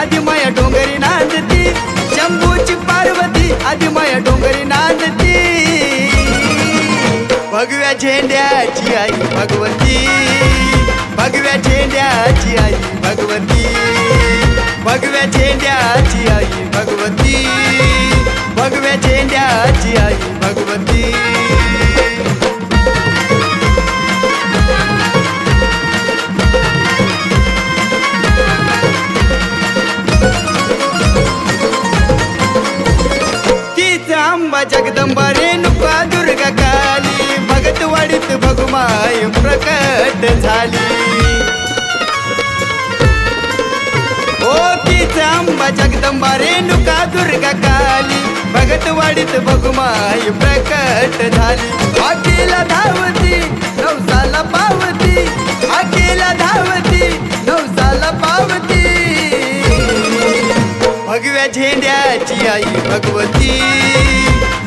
आदि माया डोंगरी नांदती. शंभूची पार्वती आदिमाया डोंगरी नांदती. भगव्या झेंड्याची आई भगवती. भगव्या झेंड्याची आई भगवती. भगव्या झेंड्याची आई जगदंबा रेणुका दुर्गा काली भगतवाडीत भगुमाय प्रकट झाली. आकेला धावती नवसाला पावती आकेला धावती नवसाला पावती. भगव्या झेंड्याची आई भगवती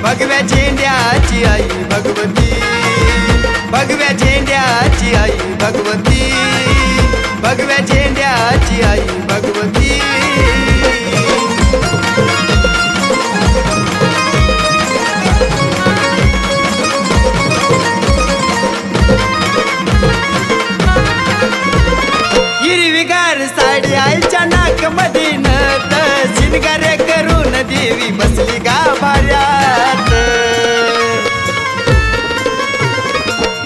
भगव्या झेंड्याची आई भगवती. भगव्या झेंड्या सुंदर साडी आईच्या नाकमध्ये नत. शिनगारे करून देवी बसली गाभाऱ्यात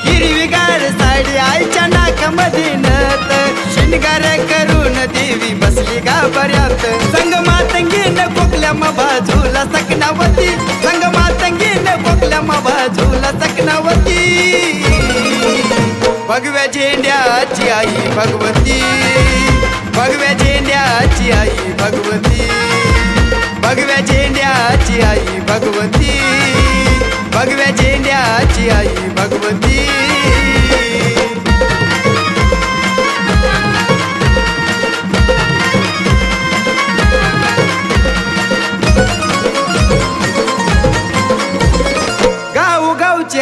हिरवीगार साडी आईच्या नाकामध्ये नत. शिनगारे करून देवी बसली गाभाऱ्यात संग मातंगीन कोकल्या म बाजूला सकनावती संग मातंगीन कोकल्या म बाजूला सकनावती भगव्या झेंड्याची आई भगवती. भगव्या झेंड्याची आई भगवती. भगव्या झेंड्याची आई भगवती. भगव्या झेंड्याची आई भगवती. गाव गावची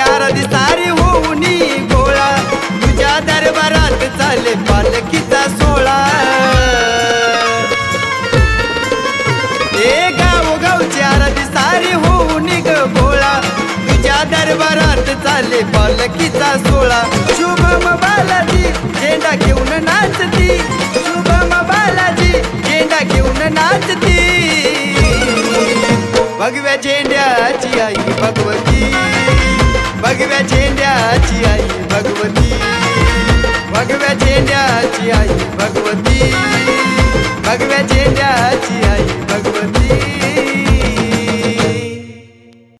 या दरबारात चाले पालखीचा सोळा शुभम बालाजी झेंडा घेऊन नाचती. शुभम बालाजी झेंडा घेऊन नाचती. भगव्या झेंड्याची आई भगवती. भगव्या झेंड्याची आई भगवती. भगव्या झेंड्याची आई भगवती.